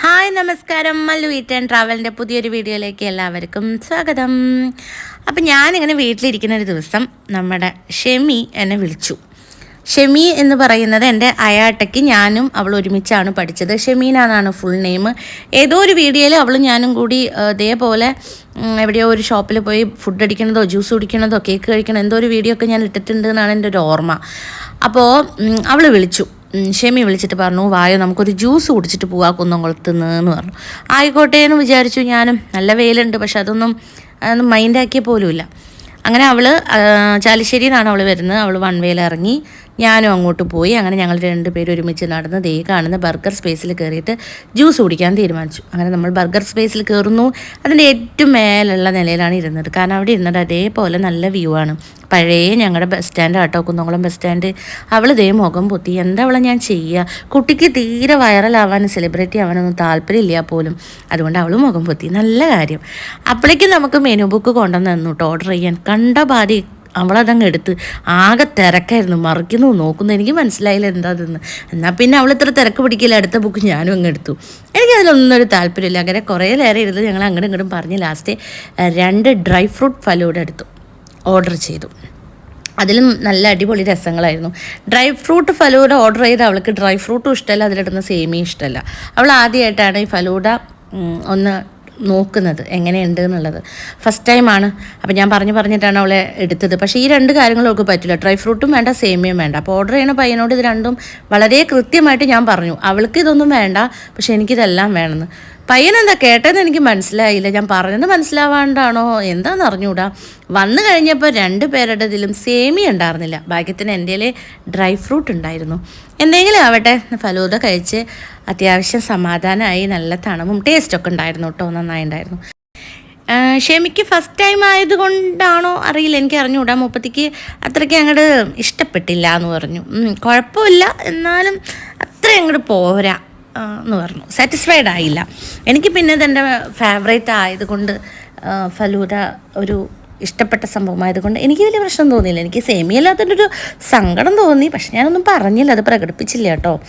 Hi നമസ്കാരം. Mallu eat and ട്രാവലിന്റെ പുതിയൊരു വീഡിയോയിലേക്ക് എല്ലാവർക്കും സ്വാഗതം. അപ്പം ഞാനിങ്ങനെ വീട്ടിലിരിക്കുന്ന ഒരു ദിവസം നമ്മുടെ ഷെമി എന്നെ വിളിച്ചു. ഷെമി എന്ന് പറയുന്നത് എന്റെ അയാട്ടയ്ക്ക് ഞാനും അവൾ ഒരുമിച്ചാണ് പഠിച്ചത്. ഷെമീനാണ് ഫുൾ നെയിം ഏതോ ഒരു വീഡിയോയിൽ അവൾ ഞാനും കൂടി ഇതേപോലെ എവിടെയോ ഒരു ഷോപ്പിൽ പോയി ഫുഡ് അടിക്കണതോ ജ്യൂസ് കുടിക്കണതോ കേക്ക് കഴിക്കണോ എന്തോ ഒരു വീഡിയോ ഒക്കെ ഞാൻ ഇട്ടിട്ടുണ്ട് എന്നാണ് എന്റെ ഒരു ഓർമ്മ. അപ്പോൾ അവൾ വിളിച്ചു. ഷെമി വിളിച്ചിട്ട് പറഞ്ഞു വായോ നമുക്കൊരു ജ്യൂസ് കുടിച്ചിട്ട് പോവാ കുന്നംകുളത്ത് നിന്ന് പറഞ്ഞു. ആയിക്കോട്ടെ എന്ന് വിചാരിച്ചു ഞാനും. നല്ല വെയിലുണ്ട് പക്ഷെ അതൊന്നും അതൊന്നും മൈൻഡാക്കിയ പോലുമില്ല. അങ്ങനെ അവൾ ചാലിശ്ശേരിയിൽ നിന്നാണ് അവൾ വരുന്നത്. അവൾ വൺ വേയിൽ ഇറങ്ങി ഞാനും അങ്ങോട്ട് പോയി. അങ്ങനെ ഞങ്ങൾ രണ്ടുപേരും ഒരുമിച്ച് നടന്ന് ദേ കാണുന്ന ബർഗർ സ്പേസിൽ കയറിയിട്ട് ജ്യൂസ് കുടിക്കാൻ തീരുമാനിച്ചു. അങ്ങനെ നമ്മൾ ബർഗർ സ്പേസിൽ കയറുന്നു. അതിന്റെ ഏറ്റവും മേലുള്ള നിലയിലാണ് ഇരുന്നത്. കാരണം അവിടെ ഇരുന്നത് അതേപോലെ നല്ല വ്യൂ ആണ്. പഴയ ഞങ്ങളുടെ ബസ് സ്റ്റാൻഡ് ആട്ടോ കുന്നംകുളം ബസ് സ്റ്റാൻഡ് അവൾ ദേ മുഖം പൊത്തി എന്താ അവളെ ഞാൻ ചെയ്യുക കുട്ടിക്ക് തീരെ വൈറലാവാനും സെലിബ്രിറ്റി ആവാനൊന്നും താല്പര്യമില്ല പോലും. അതുകൊണ്ട് അവൾ മുഖം പൊത്തി. നല്ല കാര്യം. അപ്പോഴേക്കും നമുക്ക് മെനു ബുക്ക് കൊണ്ടുവന്നു കേട്ടോ ഓർഡർ ചെയ്യാൻ. കണ്ട പാതി അവളതങ്ങ് എടുത്ത് ആകെ തിരക്കായിരുന്നു. മറിക്കുന്നു നോക്കുന്നു. എനിക്ക് മനസ്സിലായില്ല എന്താ അതെന്ന് എന്നാൽ പിന്നെ അവൾ ഇത്ര തിരക്ക് പിടിക്കില്ല. അടുത്ത ബുക്ക് ഞാനും അങ്ങ് എടുത്തു എനിക്കതിലൊന്നും ഒരു താല്പര്യമില്ല. അങ്ങനെ കുറേ നേരം ഇരുന്ന് ഞങ്ങൾ അങ്ങോട്ടും ഇങ്ങോട്ടും പറഞ്ഞ് ലാസ്റ്റ് രണ്ട് ഡ്രൈ ഫ്രൂട്ട് ഫലൂടെ എടുത്തു. ഓർഡർ ചെയ്തു. അതിലും നല്ല അടിപൊളി രസങ്ങളായിരുന്നു. ഡ്രൈ ഫ്രൂട്ട് ഫലൂഡ ഓർഡർ ചെയ്ത് അവൾക്ക് ഡ്രൈ ഫ്രൂട്ടും ഇഷ്ടമല്ല. അതിലിടുന്ന സേമിയും ഇഷ്ടമല്ല. അവൾ ആദ്യമായിട്ടാണ് ഈ ഫലൂഡ ഒന്ന് നോക്കുന്നത് എങ്ങനെയുണ്ട് എന്നുള്ളത് ഫസ്റ്റ് ടൈമാണ് അപ്പോൾ ഞാൻ പറഞ്ഞു പറഞ്ഞിട്ടാണ് അവളെ എടുത്തത്. പക്ഷേ ഈ രണ്ട് കാര്യങ്ങളും അവൾക്ക് പറ്റില്ല. ഡ്രൈ ഫ്രൂട്ടും വേണ്ട സേമിയയും വേണ്ട. അപ്പോൾ ഓർഡർ ചെയ്യുന്ന പയ്യനോട് ഇത് രണ്ടും വളരെ കൃത്യമായിട്ട് ഞാൻ പറഞ്ഞു. അവൾക്ക് ഇതൊന്നും വേണ്ട പക്ഷേ എനിക്കിതെല്ലാം വേണമെന്ന്. പയ്യനെന്താ കേട്ടതെന്ന് എനിക്ക് മനസ്സിലായില്ല. ഞാൻ പറഞ്ഞത് മനസ്സിലാവാണ്ടാണോ? എന്താണെന്ന് അറിഞ്ഞൂടാ. വന്നു കഴിഞ്ഞപ്പോൾ രണ്ട് പേരുടെ ഇതിലും സേമി ഉണ്ടായിരുന്നില്ല. ഭാഗ്യത്തിന് എന്റെ ഡ്രൈ ഫ്രൂട്ട് ഉണ്ടായിരുന്നു. എന്തെങ്കിലും ആവട്ടെ ഫലൂദ കഴിച്ച് അത്യാവശ്യം സമാധാനമായി നല്ല തണുപ്പും ടേസ്റ്റ് ഒക്കെ ഉണ്ടായിരുന്നു കേട്ടോ നന്നായി ഉണ്ടായിരുന്നു ഷെമിക്ക് ഫസ്റ്റ് ടൈം ആയതുകൊണ്ടാണോ അറിയില്ല എനിക്ക് അറിഞ്ഞുകൂടാ മുപ്പത്തിക്ക് അത്രയ്ക്ക് അങ്ങോട്ട് ഇഷ്ടപ്പെട്ടില്ല എന്ന് പറഞ്ഞു. കുഴപ്പമില്ല എന്നാലും അത്ര അങ്ങോട്ട് പോരാ എന്ന് പറഞ്ഞു. സാറ്റിസ്ഫൈഡ് ആയില്ല. എനിക്ക് പിന്നെ ഇതെന്റെ ഫേവറേറ്റ് ആയതുകൊണ്ട് ഫലൂദ ഒരു ഇഷ്ടപ്പെട്ട സംഭവമായതുകൊണ്ട് എനിക്ക് വലിയ പ്രശ്നം തോന്നിയില്ല. എനിക്ക് സേമിയല്ലാത്തതിന്റെ ഒരു സങ്കടം തോന്നി. പക്ഷെ ഞാനൊന്നും പറഞ്ഞില്ല. അത് പ്രകടിപ്പിച്ചില്ല കേട്ടോ.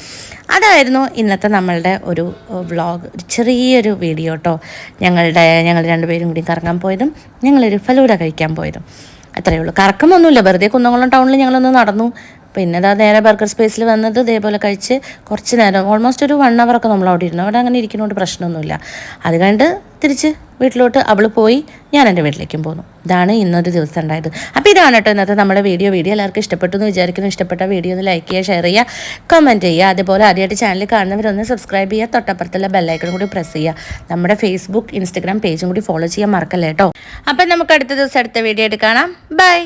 അതായിരുന്നു ഇന്നത്തെ നമ്മളുടെ ഒരു വ്ളോഗ് ഒരു ചെറിയൊരു വീഡിയോ കേട്ടോ ഞങ്ങളുടെ ഞങ്ങൾ രണ്ടുപേരും കൂടി കറങ്ങാൻ പോയതും ഞങ്ങളൊരു ഫലൂര കഴിക്കാൻ പോയതും. അത്രയേ ഉള്ളൂ. കറക്കമൊന്നുമില്ല. വെറുതെ കുന്നംകുളം ടൗണിൽ ഞങ്ങളൊന്ന് നടന്നു. പിന്നെ അതാ നേരെ ബർഗർ സ്പേസിൽ വന്നത് ഇതേപോലെ കഴിച്ച് കുറച്ച് നേരം ഓൾമോസ്റ്റ് ഒരു വൺ അവറൊക്കെ നമ്മൾ അവിടെ ഇരുന്നു. അവിടെ അങ്ങനെ ഇരിക്കുന്നതുകൊണ്ട് പ്രശ്നമൊന്നുമില്ല. അത് കണ്ട് തിരിച്ച് വീട്ടിലോട്ട് അവൾ പോയി ഞാൻ എന്റെ വീട്ടിലേക്കും പോന്നു. ഇതാണ് ഇന്നൊരു ദിവസം ഉണ്ടായത്. അപ്പോൾ ഇതാണ് കേട്ടോ ഇന്നത്തെ നമ്മുടെ വീഡിയോ. വീഡിയോ എല്ലാവർക്കും ഇഷ്ടപ്പെട്ടു എന്ന് വിചാരിക്കുന്നു. ഇഷ്ടപ്പെട്ട വീഡിയോ ഒന്ന് ലൈക്ക് ചെയ്യുക ഷെയർ ചെയ്യുക കമന്റ് ചെയ്യുക. അതുപോലെ ആദ്യമായിട്ട് ചാനൽ കാണുന്നവരൊന്ന് സബ്സ്ക്രൈബ് ചെയ്യുക. തൊട്ടപ്പുറത്തുള്ള ബെല്ലൈക്കൺ കൂടി പ്രസ് ചെയ്യുക. നമ്മുടെ ഫേസ്ബുക്ക് ഇൻസ്റ്റഗ്രാം പേജും കൂടി ഫോളോ ചെയ്യാൻ മറക്കല്ലേ കേട്ടോ. അപ്പം നമുക്ക് അടുത്ത ദിവസം അടുത്ത വീഡിയോ എടുക്കാം ബൈ